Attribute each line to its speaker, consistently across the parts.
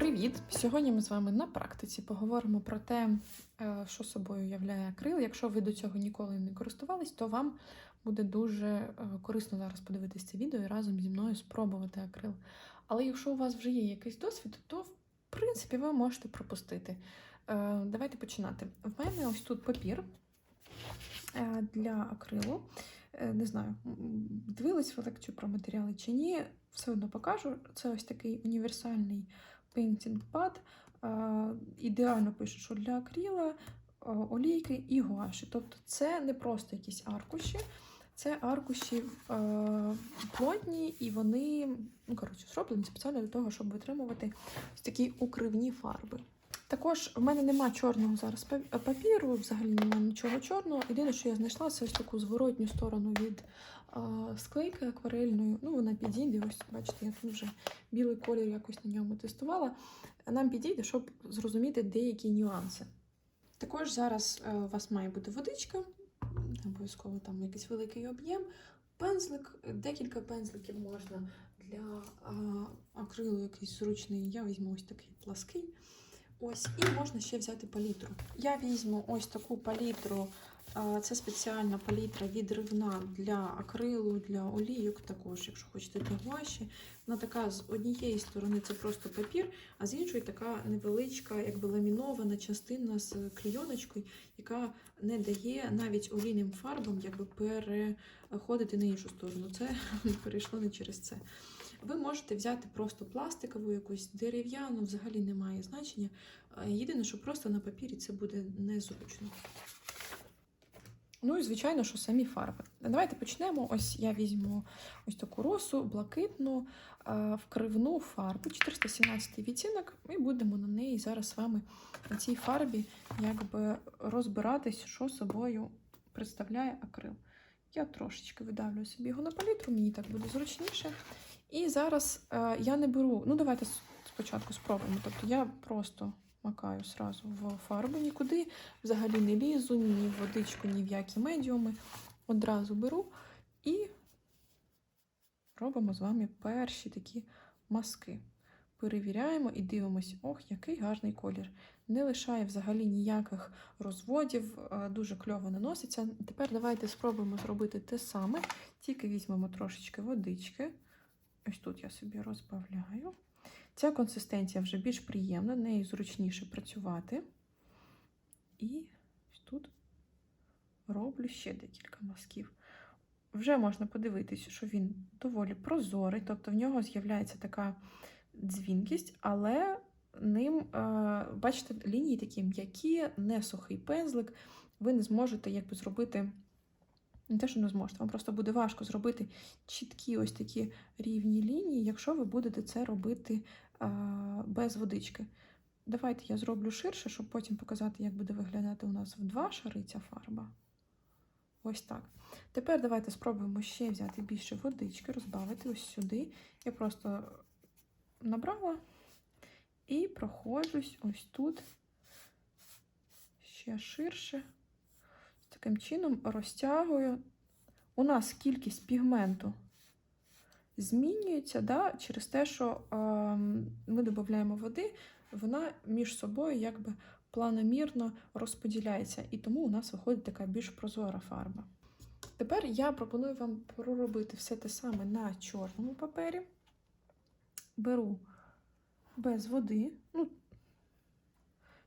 Speaker 1: Привіт! Сьогодні ми з вами на практиці поговоримо про те, е, що собою являє акрил. Якщо ви до цього ніколи не користувались, то вам буде дуже е, корисно зараз подивитися це відео і разом зі мною спробувати акрил. Але якщо у вас вже є якийсь досвід, то в принципі ви можете пропустити. Е, Давайте починати. В мене ось тут папір для акрилу. Не знаю, дивились ви лекцію про матеріали чи ні, все одно покажу. Це ось такий універсальний Painting Pad. Е, Ідеально пишу, що для акріла, е, олійки і гуаші. Тобто це не просто якісь аркуші, це аркуші е, плотні, і вони ну, коротше, зроблені спеціально для того, щоб витримувати ось такі укривні фарби. Також в мене нема чорного зараз папіру, взагалі немає нічого чорного. Єдине, що я знайшла, це ось таку зворотню сторону від склейки акварельної. Ну, вона підійде. Ось, бачите, я тут вже білий колір якось на ньому тестувала. Нам підійде, щоб зрозуміти деякі нюанси. Також зараз е, у вас має бути водичка, обов'язково там якийсь великий об'єм, пензлик, декілька пензликів можна для акрилу якийсь зручний. Я візьму ось такий плаский. Ось, і можна ще взяти палітру. Я візьму ось таку палітру. Це спеціальна палітра відривна для акрилу, для олійок також, якщо хочете для гуаші. Вона така з однієї сторони це просто папір, а з іншої така невеличка, якби ламінована частина з клейоночкою, яка не дає навіть олійним фарбам якби переходити на іншу сторону. Це перейшло не через це. Ви можете взяти просто пластикову, якусь дерев'яну, взагалі не має значення. Єдине, що просто на папірі це буде незручно. Ну і звичайно, що самі фарби. Давайте почнемо. Ось я візьму ось таку росу, блакитну, вкривну фарбу, 417 відтінок, і будемо на неї зараз з вами на цій фарбі якби розбиратись, що собою представляє акрил. Я трошечки видавлю собі його на палітру, мені так буде зручніше. І зараз е, я не беру, ну давайте спочатку спробуємо. Тобто я просто макаю сразу в фарбу, нікуди взагалі не лізу, ні в водичку, ні в які медіуми. Одразу беру і робимо з вами перші такі маски. Перевіряємо і дивимося, ох, який гарний колір. Не лишає взагалі ніяких розводів, е, дуже кльово наноситься. Тепер давайте спробуємо зробити те саме, тільки візьмемо трошечки водички. Ось тут я собі розбавляю. Ця консистенція вже більш приємна, нею зручніше працювати. І ось тут роблю ще декілька мазків. Вже можна подивитися, що він доволі прозорий, тобто в нього з'являється така дзвінкість, але ним, е, бачите, лінії такі м'які, не сухий пензлик. Ви не зможете якби зробити. Не те, що не зможете, вам просто буде важко зробити чіткі ось такі рівні лінії, якщо ви будете це робити а, без водички. Давайте я зроблю ширше, щоб потім показати, як буде виглядати у нас в два шари ця фарба. Ось так. Тепер давайте спробуємо ще взяти більше водички, розбавити ось сюди. Я просто набрала і проходжусь ось тут ще ширше. Таким чином розтягую. У нас кількість пігменту змінюється да, через те, що е, ми додаємо води, вона між собою якби планомірно розподіляється, і тому у нас виходить така більш прозора фарба. Тепер я пропоную вам проробити все те саме на чорному папері. Беру без води. Ну,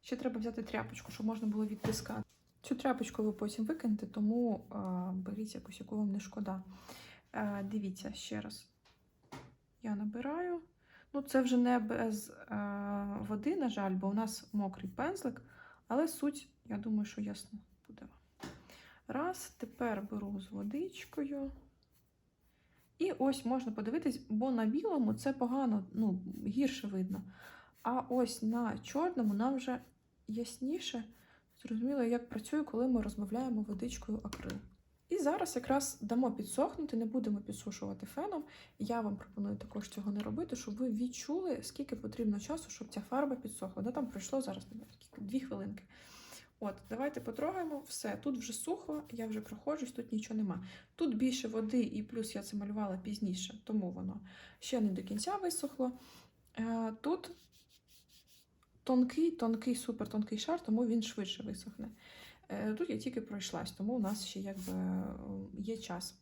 Speaker 1: ще треба взяти тряпочку, щоб можна було відтискати. Цю тряпочку ви потім викинете, тому беріть якусь, яку вам не шкода. Дивіться ще раз. Я набираю. Ну, це вже не без води, на жаль, бо у нас мокрий пензлик, але суть, я думаю, що ясно буде вам. Раз, тепер беру з водичкою. І ось можна подивитись, бо на білому це погано, ну, гірше видно. А ось на чорному нам вже ясніше зрозуміло, як працює, коли ми розбавляємо водичкою акрил. І зараз якраз дамо підсохнути, не будемо підсушувати феном. Я вам пропоную також цього не робити, щоб ви відчули, скільки потрібно часу, щоб ця фарба підсохла. Да, там пройшло зараз дві хвилинки. От, давайте потрогаємо. Все, тут вже сухо, я вже проходжусь, тут нічого нема. Тут більше води, і плюс я це малювала пізніше, тому воно ще не до кінця висохло. Е, Тут тонкий, тонкий, супер тонкий шар, тому він швидше висохне. Е, Тут я тільки пройшлась, тому у нас ще якби е, є час.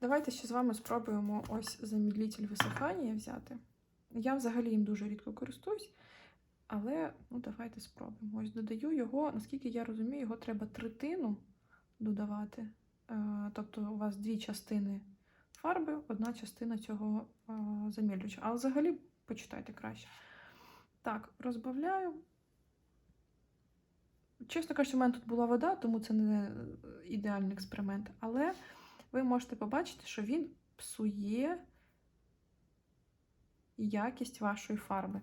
Speaker 1: Давайте ще з вами спробуємо ось замідлитель висихання взяти. Я взагалі їм дуже рідко користуюсь, але ну, давайте спробуємо. Ось додаю його, наскільки я розумію, його треба третину додавати. Е, Тобто у вас дві частини фарби, одна частина цього замілювача. А взагалі почитайте краще. Так, розбавляю. Чесно кажучи, у мене тут була вода, тому це не ідеальний експеримент. Але ви можете побачити, що він псує якість вашої фарби.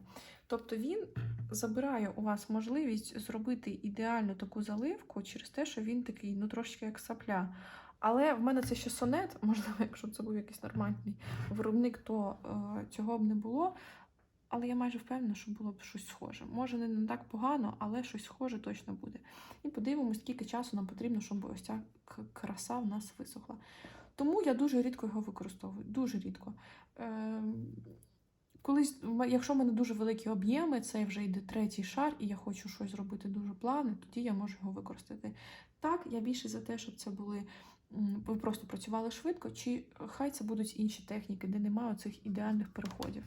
Speaker 1: Тобто він забирає у вас можливість зробити ідеальну таку заливку через те, що він такий, ну, трошки як сапля. Але в мене це ще сонет, можливо, якщо б це був якийсь нормальний виробник, то е, цього б не було. Але я майже впевнена, що було б щось схоже. Може, не, так погано, але щось схоже точно буде. І подивимось, скільки часу нам потрібно, щоб ось ця краса в нас висохла. Тому я дуже рідко його використовую. Дуже рідко. Е, колись, якщо в мене дуже великі об'єми, це вже йде третій шар, і я хочу щось зробити дуже плавне, тоді я можу його використати. Так, я більше за те, щоб це були. Ви просто працювали швидко, чи хай це будуть інші техніки, де немає цих ідеальних переходів.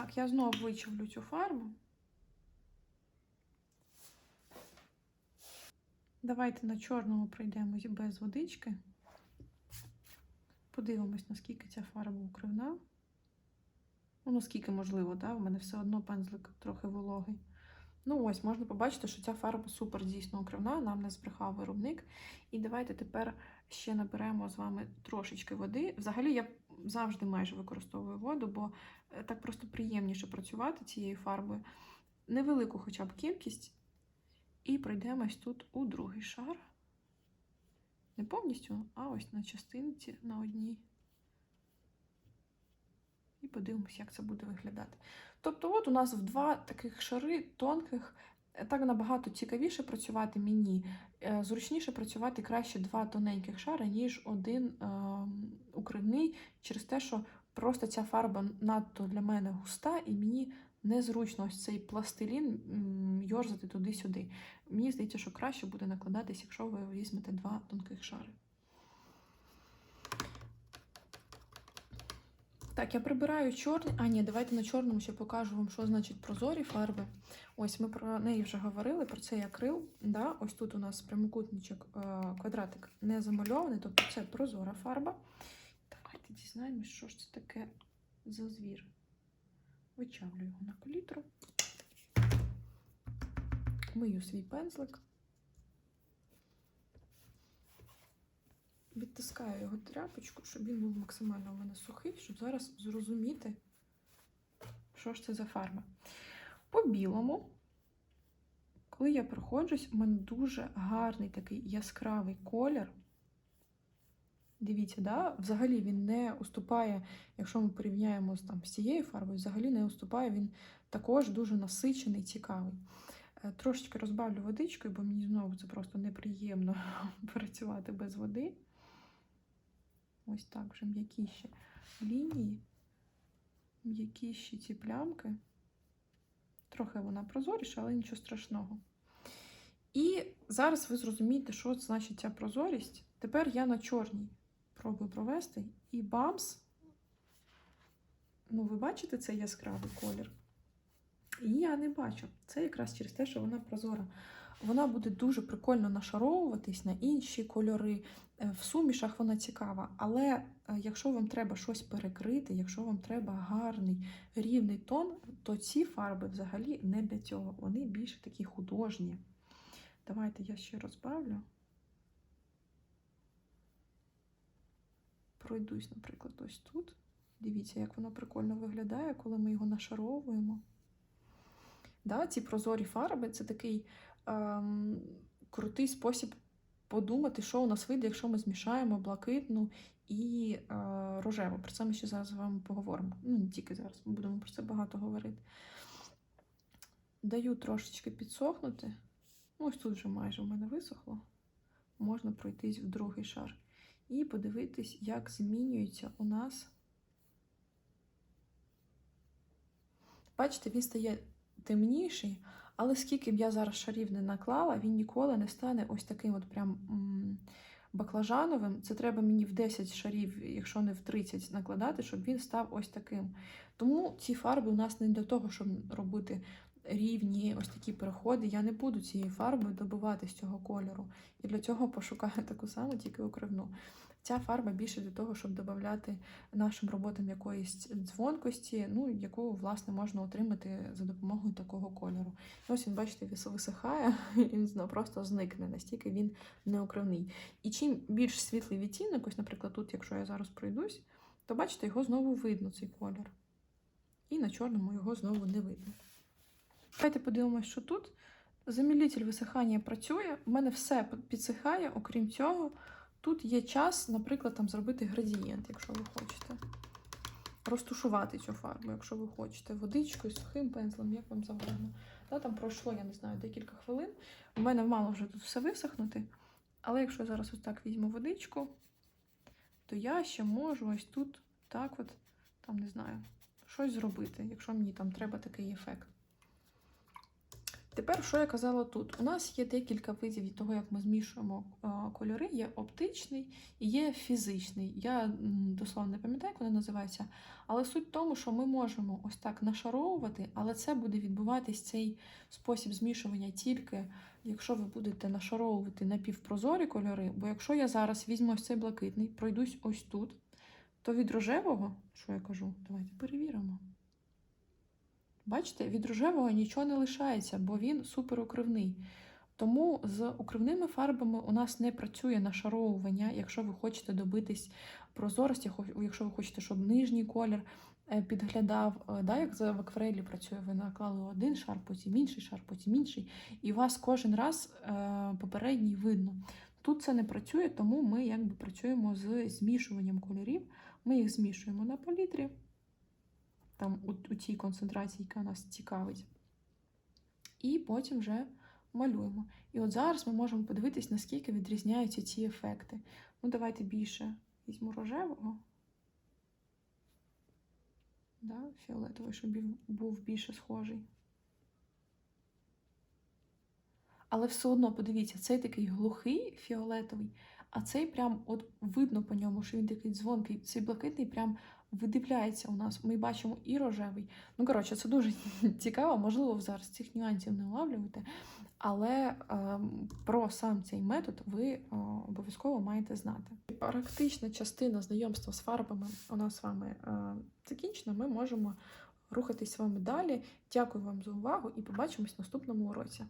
Speaker 1: Так, я знову вичавлю цю фарбу. Давайте на чорному пройдемось без водички. Подивимось, наскільки ця фарба укривна. Ну, наскільки можливо, да? У мене все одно пензлик трохи вологий. Ну, ось, можна побачити, що ця фарба супер дійсно укривна, нам не збрехав виробник. І давайте тепер ще наберемо з вами трошечки води. Взагалі, я завжди майже використовую воду, бо е, так просто приємніше працювати цією фарбою. Невелику хоча б кількість. І пройдемось тут у другий шар. Не повністю, а ось на частинці на одній. І подивимось, як це буде виглядати. Тобто, от у нас в два таких шари тонких. Так набагато цікавіше працювати мені. Е, Зручніше працювати краще два тоненьких шари, ніж один е, укривний, через те, що просто ця фарба надто для мене густа, і мені незручно ось цей пластилін йорзати туди-сюди. Мені здається, що краще буде накладатись, якщо ви візьмете два тонких шари. Так, я прибираю чорний. А, ні, давайте на чорному ще покажу вам, що значить прозорі фарби. Ось ми про неї вже говорили, про цей акрил. Да? Ось тут у нас прямокутничок, е, квадратик не замальований, тобто це прозора фарба. Давайте дізнаємось, що ж це таке за звір. Вичавлю його на колітру. Мию свій пензлик. Відтискаю його тряпочку, щоб він був максимально у мене сухий, щоб зараз зрозуміти, що ж це за фарба. По білому, коли я проходжусь, у мене дуже гарний такий яскравий колір. Дивіться, да? взагалі він не уступає, якщо ми порівняємо з, там, з цією фарбою, взагалі не уступає, він також дуже насичений, цікавий. Е, Трошечки розбавлю водичкою, бо мені знову це просто неприємно працювати без води. Ось так вже м'якіші лінії, м'якіші ці плямки. Трохи вона прозоріша, але нічого страшного. І зараз ви зрозумієте, що значить ця прозорість. Тепер я на чорній пробую провести. І бамс. Ну, ви бачите цей яскравий колір? І я не бачу. Це якраз через те, що вона прозора. Вона буде дуже прикольно нашаровуватись на інші кольори. Е, В сумішах вона цікава. Але е, якщо вам треба щось перекрити, якщо вам треба гарний рівний тон, то ці фарби взагалі не для цього. Вони більше такі художні. Давайте я ще розбавлю. Пройдусь, наприклад, ось тут. Дивіться, як воно прикольно виглядає, коли ми його нашаровуємо. Да, ці прозорі фарби це такий ем, крутий спосіб подумати, що у нас вийде, якщо ми змішаємо блакитну і е, рожеву. Про це ми ще зараз з вами поговоримо. Ну, не тільки зараз, ми будемо про це багато говорити. Даю трошечки підсохнути. Ну, Ось тут вже майже в мене висохло. Можна пройтись в другий шар. І подивитись, як змінюється у нас. Бачите, він стає темніший, але скільки б я зараз шарів не наклала, він ніколи не стане ось таким от прям баклажановим. Це треба мені в 10 шарів, якщо не в 30 накладати, щоб він став ось таким. Тому ці фарби у нас не для того, щоб робити рівні ось такі переходи. Я не буду цією фарбою добивати з цього кольору. І для цього пошукаю таку саму, тільки окривну. Ця фарба більше для того, щоб додати нашим роботам якоїсь дзвонкості, ну, яку, власне, можна отримати за допомогою такого кольору. Ось він, бачите, вис- висихає, і він просто зникне, настільки він неокривний. І чим більш світлий відтінок, ось, наприклад, тут, якщо я зараз пройдусь, то бачите, його знову видно, цей колір. І на чорному його знову не видно. Давайте подивимося, що тут. Замілитель висихання працює, у мене все підсихає, окрім цього. Тут є час, наприклад, там зробити градієнт, якщо ви хочете. Розтушувати цю фарбу, якщо ви хочете, водичкою, сухим пензлем, як вам завгодно. Та, там пройшло, я не знаю, декілька хвилин. У мене мало вже тут все висохнути. Але якщо я зараз ось так візьму водичку, то я ще можу ось тут так от, там не знаю, щось зробити, якщо мені там треба такий ефект. Тепер, що я казала тут? У нас є декілька видів того, як ми змішуємо кольори. Є оптичний і є фізичний. Я дословно не пам'ятаю, як вони називаються. Але суть в тому, що ми можемо ось так нашаровувати, але це буде відбуватись цей спосіб змішування тільки, якщо ви будете нашаровувати напівпрозорі кольори. Бо якщо я зараз візьму ось цей блакитний, пройдусь ось тут, то від рожевого, що я кажу, давайте перевіримо. Бачите, від рожевого нічого не лишається, бо він суперукривний. Тому з укривними фарбами у нас не працює нашаровування, якщо ви хочете добитись прозорості, якщо ви хочете, щоб нижній колір е, підглядав, е, да, як в акварелі працює, ви наклали один шар, потім інший шар, потім інший, і у вас кожен раз е, попередній видно. Тут це не працює, тому ми якби працюємо з змішуванням кольорів. Ми їх змішуємо на палітрі там у, у тій концентрації, яка нас цікавить. І потім вже малюємо. І от зараз ми можемо подивитись, наскільки відрізняються ці ефекти. Ну, давайте більше візьму рожевого. Да, фіолетовий, щоб був більше схожий. Але все одно, подивіться, цей такий глухий фіолетовий, а цей прям от видно по ньому, що він такий дзвонкий. Цей блакитний прям видивляється у нас. Ми бачимо і рожевий. Ну, коротше, це дуже цікаво. Можливо, зараз цих нюансів не улавлюєте, але ем, про сам цей метод ви е, обов'язково маєте знати. Практична частина знайомства з фарбами у нас з вами е, закінчена. Ми можемо рухатись з вами далі. Дякую вам за увагу і побачимось в наступному уроці.